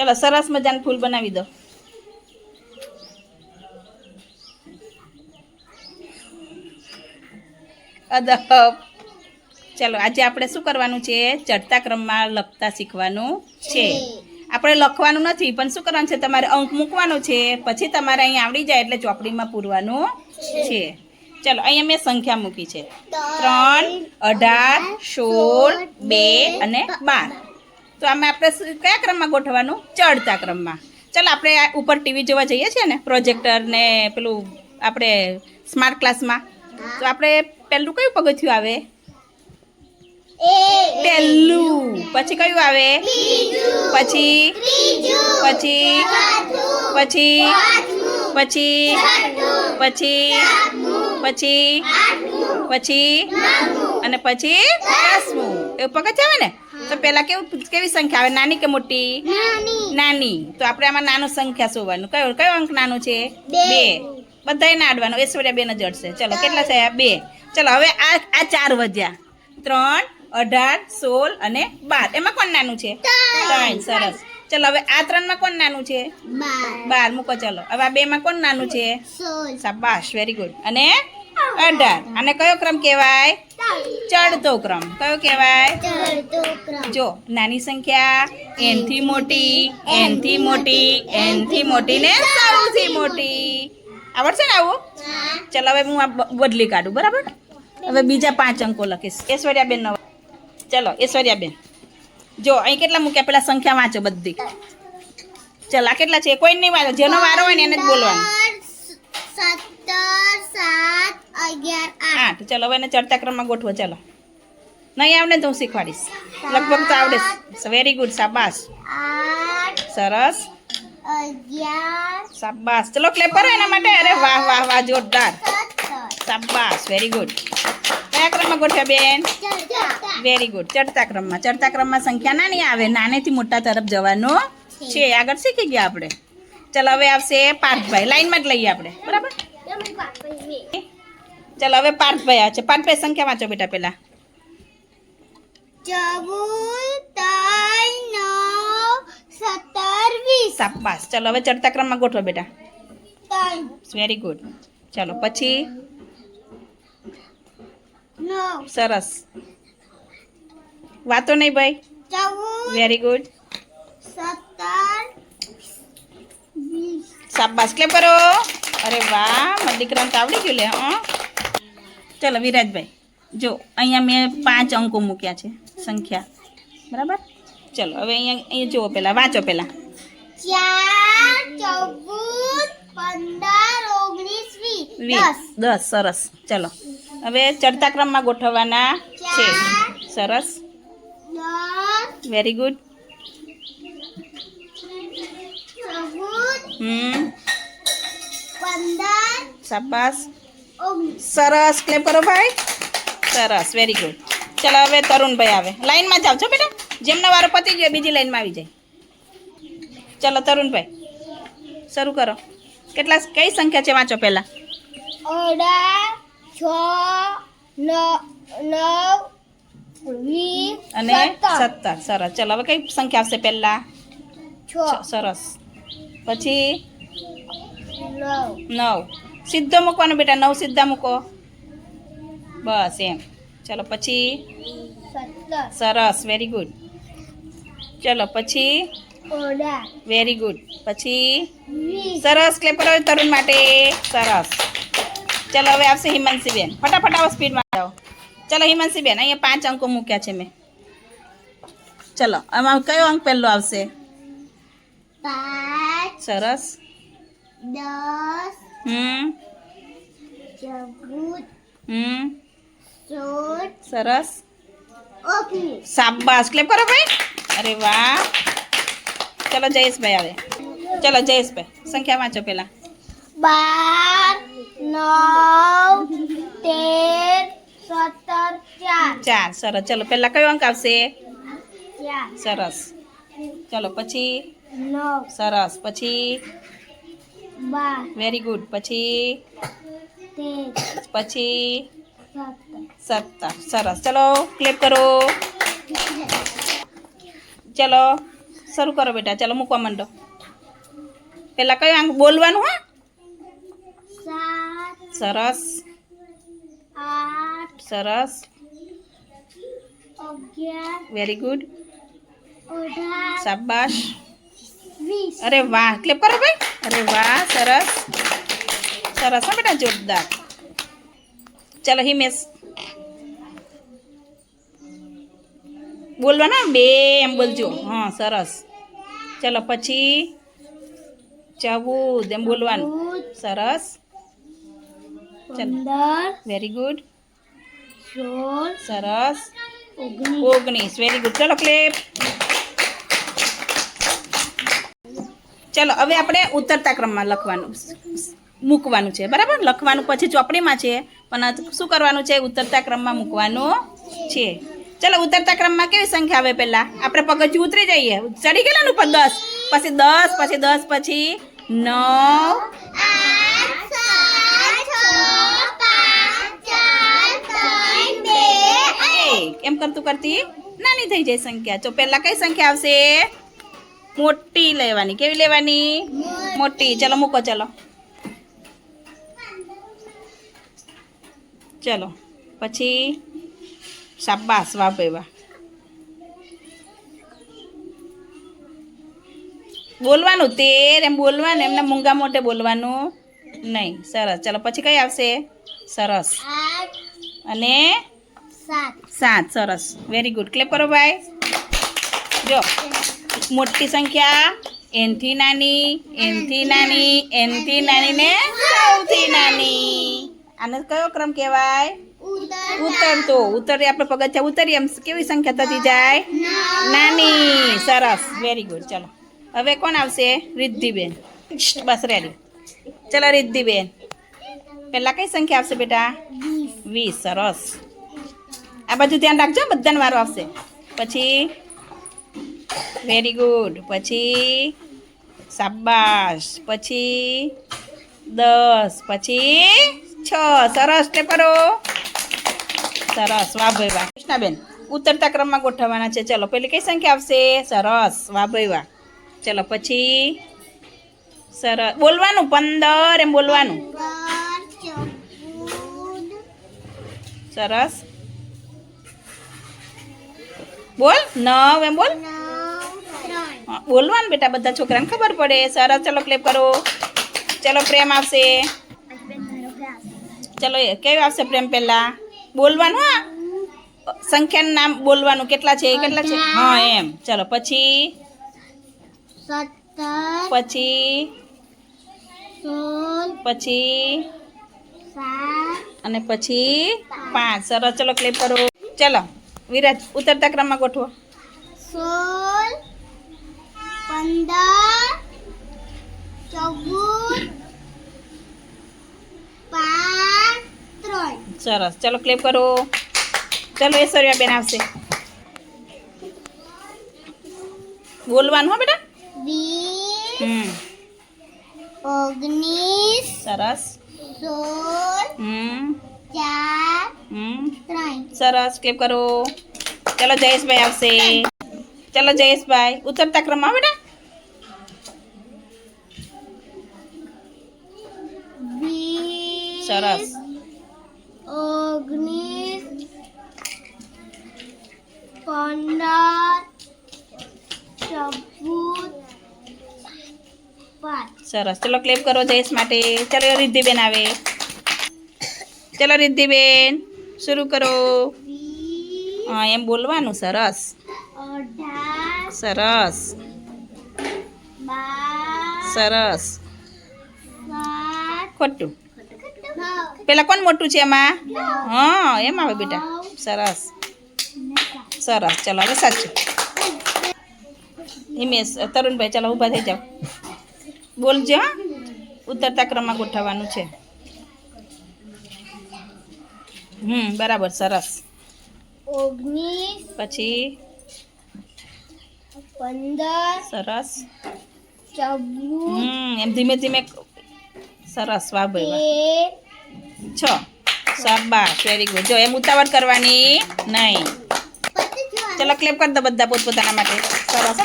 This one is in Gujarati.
ચલો સરસ મજાનું ફૂલ બનાવી દો. અદબ ચલો આજે આપણે શું કરવાનું છે? ચડતા ક્રમમાં લખતા શીખવાનું છે. આપણે લખવાનું નથી પણ શું કરવાનું છે? તમારે અંક મૂકવાનો છે પછી તમારે અહીં આવડી જાય એટલે ચોપડીમાં પૂરવાનું છે. ચલો અહીંયા મેં સંખ્યા મૂકી છે. ત્રણ અઢાર સોળ બે અને બાર. તો આમાં આપણે કયા ક્રમમાં ગોઠવવાનું? ચડતા ક્રમમાં. ચાલો આપણે ઉપર ટીવી જોવા જઈએ છીએ ને પ્રોજેક્ટર ને પેલું આપણે સ્માર્ટ ક્લાસમાં તો આપણે પહેલું કયું પગથિયું આવે? પહેલું. પછી કયું આવે? પછી? પછી? પછી? પછી? પછી? પછી? પછી? અને પછી? દસમું. એવું પગથિયું આવે ને? તો પેલા કેવું કેવી સંખ્યા આવે? નાની કે મોટી? નાની. તો આપણે આમાં નાનું સંખ્યા શોધવાનું. કયો કયો અંક નાનું છે? બે. બે. બધાય ના અડવાનું ઐશ્વર્યા બેન જ અડશે ચલો કેટલા થયા? બે. ચલો હવે આ આ ચાર વધ્યા. ત્રણ અઢાર સોળ અને બાર. એમાં કોણ નાનું છે? ત્રણ. સરસ. ચલો હવે આ ત્રણમાં કોણ નાનું છે? બાર. મૂકો ચલો. હવે આ બેમાં કોણ નાનું છે? શાબાશ. વેરી ગુડ અને અઢાર. અને કયો ક્રમ કહેવાય? ચડતો ક્રમ. કયો કહેવાય? જો નાની સંખ્યા. એનથી મોટી એનથી મોટી એનથી મોટી ને સૌથી મોટી. આવડશે ને આવું? ચલો હવે હું આ બદલી કાઢું બરાબર? હવે બીજા પાંચ અંકો લખીશ. ઐશ્વર્યાબેન નો ચલો ઐશ્વર્યાબેન. જો અહીં કેટલા મૂક્યા? પેલા સંખ્યા વાંચો બધી. ચલો આ કેટલા છે? કોઈ નહીં વાંચો જેનો વારો હોય ને એને જ બોલવાનું. સત્તર સાત અગિયાર આઠ. ચાલો હવે એને ચડતા ક્રમમાં ગોઠવો ચલો. નહીં આવડે તો હું શીખવાડીશ. લગભગ તો આવડે વેરી ગુડ શાબાશ. સરસ. સાબાસ શાબાશ. ચલો ક્લેપ કરો એના માટે. અરે વાહ વાહ વાહ જોરદાર. શાબાશ વેરી ગુડ કયા ક્રમમાં ગોઠવ્યા બેન? વેરી ગુડ ચડતા ક્રમમાં. ચડતા ક્રમમાં સંખ્યા નાની આવે. નાનેથી મોટા તરફ જવાનું છે. આગળ શીખી ગયા આપણે. ચલો હવે આવશે પાર્થભાઈ. લાઈનમાં જ લઈએ આપણે. બરાબર? ચલો હવે પાંચ આવે છે. પાર્થભાઈ સંખ્યા વાંચો બેટા પેલા ચૌદ ચાલો હવે ચડતા ક્રમમાં ગોઠવો બેટા. વેરી ગુડ ચાલો પછી? સરસ. વાતો નહીં ભાઈ. વેરી ગુડ સાબાસ કેમ કરો. અરે વાહ મારા દીકરાને તો આવડી ગયું લે હં. ચલો વિરાજભાઈ જો અહીંયા મેં પાંચ અંકો મૂક્યા છે સંખ્યા. બરાબર? ચલો હવે અહીંયા અહીંયા જુઓ પહેલાં વાંચો પહેલાં. દસ. સરસ. ચલો હવે ચડતા ક્રમમાં ગોઠવવાના છે. સરસ. Very good hmm. પંદર શાબાશ સરસ ક્લેપ કરો ભાઈ. સરસ વેરી ગુડ ચાલો હવે તરુણભાઈ આવે. લાઈનમાં જાવ છો બેટા? જેમનો વારો પતી ગયો બીજી લાઈનમાં આવી જાય. ચલો તરુણભાઈ શરૂ કરો. કેટલા કઈ સંખ્યા છે વાંચો પહેલાં? અઢાર છ નવ અને સત્તર. સરસ. ચલો હવે કઈ સંખ્યા આવશે પહેલાં? છ, સરસ. પછી? નવ નવ સીધો મૂકવાનો બેટા નવ સીધા મૂકો બસ એમ ચલો પછી સત્તર સરસ વેરી ગુડ ચલો પછી અઢાર વેરી ગુડ પછી વીસ સરસ ક્લેપ કરો તરુણ માટે સરસ ચલો હવે આવશે હિમાંશીબેન ફટાફટ આવો સ્પીડમાં આવો ચલો હિમાંશીબેન અહીંયા પાંચ અંકો મૂક્યા છે મેં ચલો આમાં કયો અંક પહેલો આવશે પાંચ સરસ દસ હમ. ચૌદ હમ. સોળ સરસ. ઓગણીસ. શાબાશ. ક્લેપ કરો ભાઈ. અરે વાહ. ચલો જયેશભાઈ આવે. ચલો જયેશભાઈ સંખ્યા વાંચો પહેલા. બાર નવ તેર સત્તર ચાર. ચાર. સરસ. ચલો પહેલા કયો અંક આવશે? સરસ. ચલો પછી? નવ. સરસ. પછી? વેરી ગુડ પછી? પછી? સત્તર. સત્તર. સરસ. ચલો ક્લેપ કરો. ચલો શરૂ કરો બેટા. ચલો મૂકવા માંડો. પેલા કયું આંગ બોલવાનું હા? સરસ. સરસ. વેરી ગુડ શાબાશ. અરે વાહ. ક્લેપ કરો ભાઈ. અરે વાહ સરસ. સરસ હા બેટા જોરદાર. ચાલો હિમેશ. બોલવાના બે એમ બોલજો. હા સરસ. ચાલો પછી ચૌદ એમ બોલવાનું. સરસ. પંદર વેરી ગુડ સરસ. ઓગણીસ. વેરી ગુડ ચલો ક્લેપ ચલો, હવે આપણે ઉતરતા ક્રમમાં લખવાનું. મૂકવાનું છે, બરાબર? લખવાનું પછી ચોપડીમાં છે, પણ શું કરવાનું છે? ઉતરતા ક્રમમાં મૂકવાનું છે. ચલો, ઉતરતા ક્રમમાં કેવી સંખ્યા આવે પહેલાં? આપણે પગથિયું ઉતરી જઈએ. ચડી ગયેલાનું પણ દસ. પછી દસ પછી દસ, પછી નવ. એમ કરતું કરતી નાની થઈ જાય સંખ્યા. તો પહેલાં કઈ સંખ્યા આવશે? મોટી લેવાની. કેવી લેવાની? મોટી. ચલો મૂકો ચલો. ચલો. પછી શાબાસ વાહ ભાઈ બોલવાનું તેર એમ બોલવાનું એમને મૂંગા મોટે બોલવાનું નહીં. સરસ. ચલો પછી કઈ આવશે? સરસ. અને સાત. સાત. સરસ. વેરી ગુડ ક્લેપ કરો ભાઈ. જો. મોટી સંખ્યા. એનથી નાની એનથી નાની એનથી નાની ને સૌથી નાની. આને કયો ક્રમ કહેવાય? ઉતરતો. ઉતરી આપણે પગથિયા ઉતરીએ એમ કેવી સંખ્યા થતી જાય? નાની. સરસ. વેરી ગુડ ચલો. હવે કોણ આવશે? રિદ્ધિબેન. બસ રેડી ચલો રિદ્ધિબેન. પહેલાં કઈ સંખ્યા આવશે બેટા? વીસ. સરસ. આ બાજુ ધ્યાન રાખજો. બધાને વારો આવશે. પછી વેરી ગુડ પછી સાબાશ પછી દસ. પછી છ. સરસ ટેપરો સરસ. વાહ ભાઈ વાહ. કૃષ્ણાબેન, ઉતરતા ક્રમમાં ગોઠવવાના છે. ચલો, પેલી કઈ સંખ્યા આવશે? સરસ. વાહ ભાઈ વાહ. ચલો, પછી સરસ. બોલવાનું, પંદર એમ બોલવાનું. સરસ. બોલ, નવ એમ બોલ. બોલવાનું બેટા બધા છોકરાને ખબર પડે. સરસ ચલો ક્લેપ કરો. ચલો પ્રેમ આવશે. ચલો એ કેવું આવશે પ્રેમ પહેલા? બોલવાનું હા? સંખ્યાનું નામ બોલવાનું. કેટલા છે? કેટલા છે? હા એમ. ચલો પછી? પછી? પછી? અને પછી? પાંચ. સરસ ચલો ક્લિપ કરો. ચલો વિરાજ ઉતરતા ક્રમમાં ગોઠવો. સોળ. પંદર ચૌદ પાંચ ત્રણ. સરસ. ચલો ક્લિપ કરો. ચલો ઐશ્વર્યા બેન આવશે. બોલવાનું હો બેટા? વીસ ઓગણીસ સરસ. સોળ ચાર ત્રણ. સરસ. ક્લિપ કરો. ચલો જયેશભાઈ આવશે. ચલો જયેશભાઈ. ઉતરતા ક્રમમાં બેટા? સરસ ઓગણીસ પંદર ચૌદ સરસ ચલો ક્લેપ કરો જયેશ માટે. ચલો રિદ્ધિબેન આવે. ચલો રિદ્ધિબેન શરૂ કરો. હા એમ બોલવાનું સરસ. સરસ. સરસ. ખોટું. પેલા કોણ મોટું છે એમાં? હા એમ આવે બેટા. સરસ. સરસ. ચલો હવે સાચું. હિમેશ તરુણભાઈ ચાલો ઊભા થઈ જાઓ. બોલજો હા. ઉતરતા ક્રમમાં ગોઠવવાનું છે. હમ બરાબર સરસ. ઓગણીસ પછી? પંદર સરસ. હમ એમ ધીમે ધીમે સરસ વાહ ભાઈ છ. શાબાશ વેરી ગુડ જો એમ ઉતાવળ કરવાની નહીં. ચલો ક્લેપ કરી દો બધા પોતપોતાના માટે. સરસ.